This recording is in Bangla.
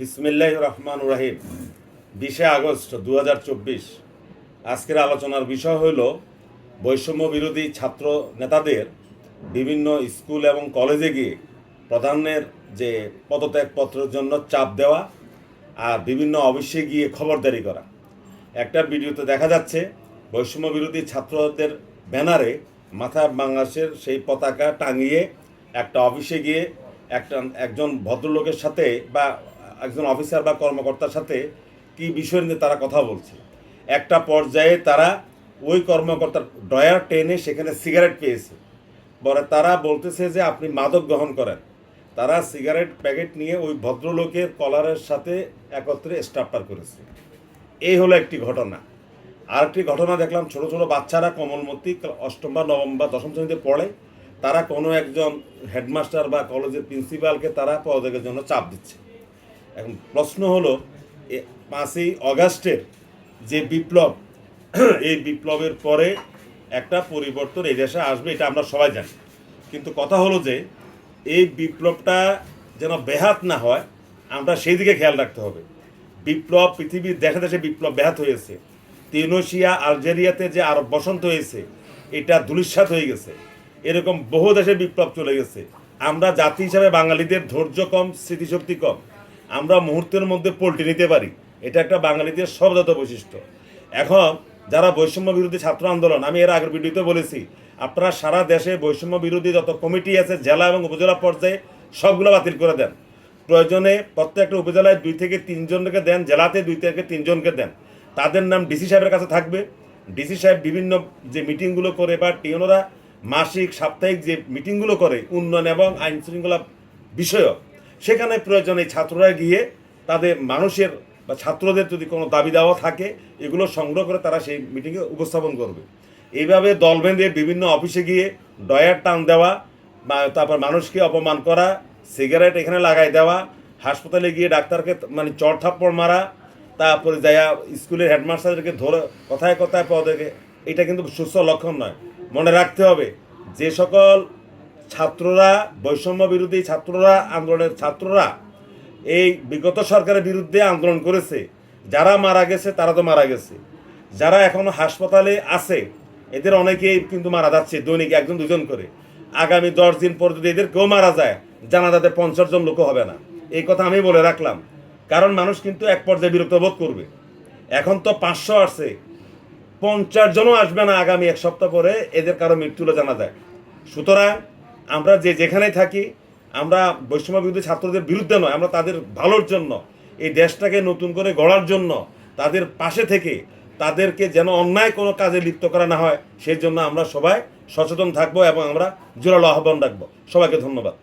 বিসমিল্লাহ রহমান রাহিম। বিশে আগস্ট দু হাজার চব্বিশ। আজকের আলোচনার বিষয় হইল, বৈষম্য বিরোধী ছাত্র নেতাদের বিভিন্ন স্কুল এবং কলেজে গিয়ে প্রধানের যে পদত্যাগপত্রের জন্য চাপ দেওয়া আর বিভিন্ন অফিসে গিয়ে খবরদারি করা। একটা ভিডিওতে দেখা যাচ্ছে, বৈষম্য বিরোধী ছাত্রদের ব্যানারে মাথা বাংলাদেশের সেই পতাকা টাঙিয়ে একটা অফিসে গিয়ে একটা, একজন ভদ্রলোকের সাথে বা একজন অফিসার বা কর্মকর্তার সাথে কি বিষয় নিয়ে তারা কথা বলছে? একটা পর্যায়ে তারা ওই কর্মকর্তার ডয়ার টেনে সেখানে সিগারেট পেয়েছে। পরে তারা বলতেছে যে আপনি মাদক গ্রহণ করেন। তারা সিগারেট প্যাকেট নিয়ে ওই ভদ্রলোকের কলারের সাথে একত্রে স্টাপ্টার করেছে। এই হলো একটি ঘটনা। আরেকটি ঘটনা দেখলাম, ছোট ছোট বাচ্চারা কমলমতি অষ্টম বা নবম বা দশম শ্রেণীতে পড়ে। তারা কোনো একজন হেডমাস্টার বা কলেজের প্রিন্সিপালকে তারা পদত্যাগের জন্য চাপ দিচ্ছে। এখন প্রশ্ন হলো পাঁচই অগাস্টের যে বিপ্লব, এই বিপ্লবের পরে একটা পরিবর্তন এই দেশে আসবে, এটা আমরা সবাই জানি। কিন্তু কথা হলো যে, এই বিপ্লবটা যেন ব্যাহাত না হয়, আমরা সেই দিকে খেয়াল রাখতে হবে। বিপ্লব, পৃথিবীর দেশে দেশে বিপ্লব ব্যাহাত হয়েছে। তিউনেশিয়া, আলজেরিয়াতে যে আরব বসন্ত হয়েছে, এটা ধুলিস্বাত হয়ে গেছে। এরকম বহু দেশে বিপ্লব চলে গেছে। আমরা জাতি হিসাবে বাঙালিদের ধৈর্য কম, স্মৃতিশক্তি কম। আমরা মুহূর্তের মধ্যে পল্টি নিতে পারি। এটা একটা বাঙালিদের সবজাত বৈশিষ্ট্য। এখন যারা বৈষম্য বিরোধী ছাত্র আন্দোলন, আমি এর আগের ভিডিওতে বলেছি, আপনারা সারা দেশে বৈষম্য বিরোধী যত কমিটি আছে, জেলা এবং উপজেলা পর্যায়ে সবগুলো বাতিল করে দেন। প্রয়োজনে প্রত্যেকটা উপজেলায় দুই থেকে তিনজনকে দেন, জেলাতে দুই থেকে তিনজনকে দেন। তাদের নাম ডিসি সাহেবের কাছে থাকবে। ডিসি সাহেব বিভিন্ন যে মিটিংগুলো করে বা টিওনরা মাসিক, সাপ্তাহিক যে মিটিংগুলো করে, উন্নয়ন এবং আইন শৃঙ্খলা বিষয়ক সেখানে প্রয়োজনে ছাত্ররা গিয়ে তাদের মানুষের বা ছাত্রদের যদি কোনো দাবি দেওয়া থাকে, এগুলো সংগ্রহ করে তারা সেই মিটিংয়ে উপস্থাপন করবে। এইভাবে দল বেঁধে বিভিন্ন অফিসে গিয়ে ডয়ার টান দেওয়া, বা তারপর মানুষকে অপমান করা, সিগারেট এখানে লাগাই দেওয়া, হাসপাতালে গিয়ে ডাক্তারকে মানে চড় থাপ্পড় মারা, তারপরে যাইয়া স্কুলের হেডমাস্টারদেরকে ধরে, কথায় কথায় পদেরকে এটা কিন্তু সুস্থ লক্ষণ নয়। মনে রাখতে হবে, যে সকল ছাত্ররা, বৈষম্য বিরোধী ছাত্ররা, আন্দোলনের ছাত্ররা এই বিগত সরকারের বিরুদ্ধে আন্দোলন করেছে। যারা মারা গেছে, তারা তো মারা গেছে। যারা এখনও হাসপাতালে আছে, এদের অনেকেই কিন্তু মারা যাচ্ছে, দৈনিক একজন, দুজন করে। আগামী দশ দিন পর যদি এদের কেউ মারা যায় জানা তাদের পঞ্চাশ জন লোক হবে না। এই কথা আমি বলে রাখলাম। কারণ মানুষ কিন্তু এক পর্যায়ে বিরক্ত বোধ করবে। এখন তো পাঁচশো আসছে। পঞ্চাশ জনও আসবে না আগামী এক সপ্তাহ পরে এদের কারও মৃত্যু হলে জানা যায়। সুতরাং আমরা যে যেখানে থাকি, আমরা বৈষম্য বিরোধী ছাত্রদের বিরুদ্ধে নয়, আমরা তাদের ভালোর জন্য, এই দেশটাকে নতুন করে গড়ার জন্য, তাদের পাশে থেকে তাদেরকে যেন অন্যায় কোনো কাজে লিপ্ত করা না হয় সেই জন্য আমরা সবাই সচেতন থাকব এবং আমরা জোরালো আহ্বান রাখব। সবাইকে ধন্যবাদ।